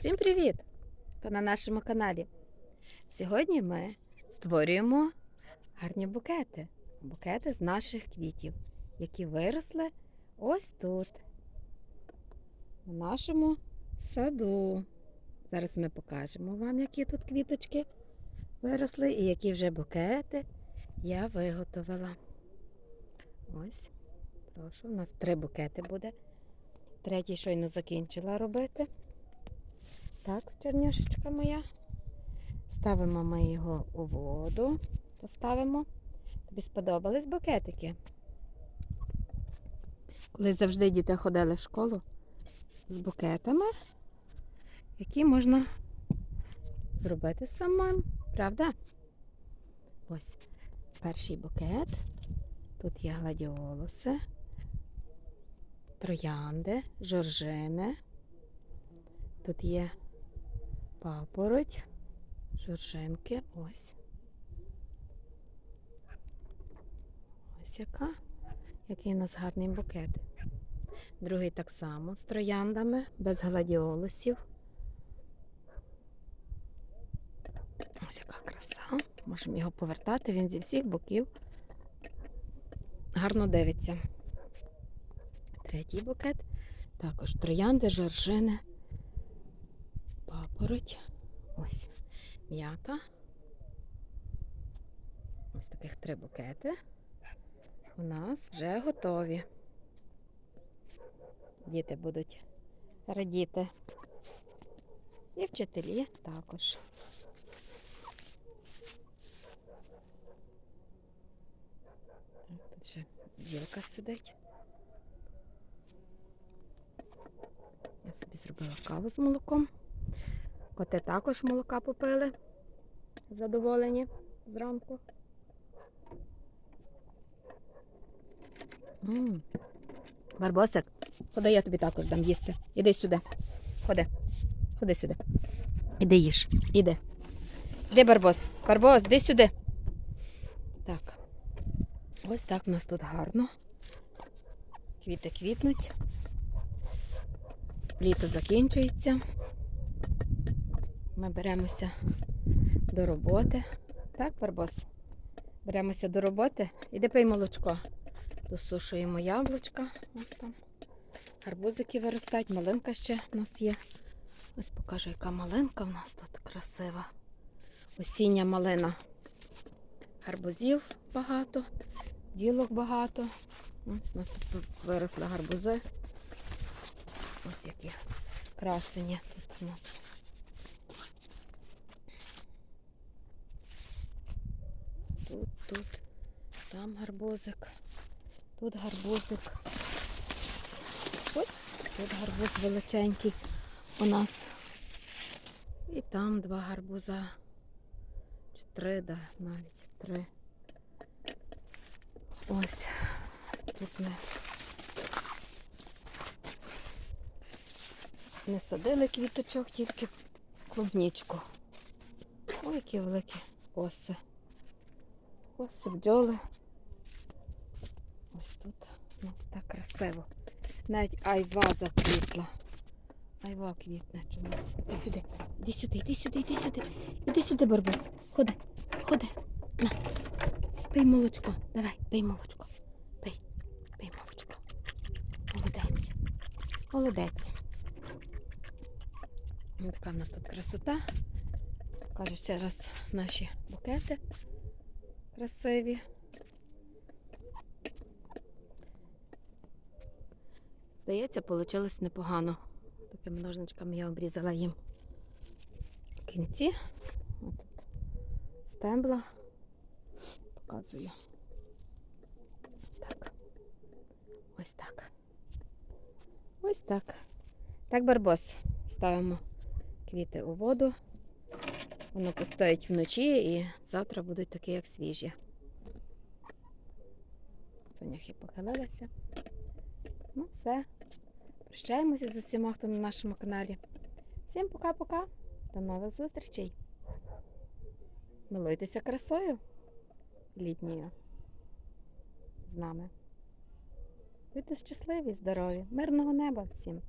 Всім привіт! Хто на нашому каналі. Сьогодні ми створюємо гарні букети. Букети з наших квітів, які виросли ось тут, у нашому саду. Зараз ми покажемо вам, які тут квіточки виросли і які вже букети я виготовила. Ось, прошу, у нас три букети буде. Третій щойно закінчила робити. Так, черняшечка моя. Ставимо ми його у воду. Поставимо. Тобі сподобались букетики? Коли завжди діти ходили в школу з букетами, які можна зробити самим, правда? Ось перший букет. Тут є гладіолуси, троянди, жоржини. Тут є папороть, жоржинки. Ось. Ось яка. Який у нас гарний букет. Другий так само з трояндами, без гладіолусів. Ось яка краса. Можемо його повертати, він зі всіх боків гарно дивиться. Третій букет. Також троянди, жоржини, папороть. Ось м'ята. Ось таких три букети. У нас вже готові. Діти будуть радіти. І вчителі також. Тут ще бджілка сидить. Я собі зробила каву з молоком. Коти також молока попили. Задоволені зранку. М. Барбосик, ходи, я тобі також дам їсти. Іди сюди. Ходи. Ходи сюди. Іди їж. Іди. Іди, Барбос. Барбос, іди сюди. Так. Ось так в нас тут гарно. Квіти квітнуть. Літо закінчується. Ми беремося до роботи. Так, Барбос? Беремося до роботи. Іди пий молочко. Досушуємо яблучка. Ось там. Гарбузики виростають, малинка ще у нас є. Ось покажу, яка малинка в нас тут красива. Осіння малина. Гарбузів багато, ділок багато. Ось у нас тут виросли гарбузи. Ось які красені тут у нас. Тут, тут, там гарбузик, тут гарбузик. Ой, тут гарбуз величенький у нас. І там два гарбуза. Чи три, да, навіть три. Ось тут ми не садили квіточок, тільки клубнічку. Ой, які великі оси. Оси, бджоли. Ось тут у нас так красиво. Навіть айва заквітла. Айва квітне чомусь. Іди сюди, іди сюди, іди сюди, іди сюди. Іди сюди, Барбос. Ходи, ходи. На. Пий молочко. Давай, пий молочко. Пий, пий молочко. Молодець. Молодець. Ось така в нас тут красота. Покажу ще раз наші букети красиві. Здається, вийшло непогано. Такими ножничками я обрізала їм в кінці. Ось тут стебла. Показую. Так. Ось так. Ось так. Так, барбос. Ставимо квіти у воду. Воно постоїть вночі і завтра будуть такі, як свіжі. Соняхи похилилися. Ну, все. Прощаємося з усіма, хто на нашому каналі. Всім пока-пока. До нових зустрічей. Милуйтеся красою літньою з нами. Будьте щасливі, здорові, мирного неба всім!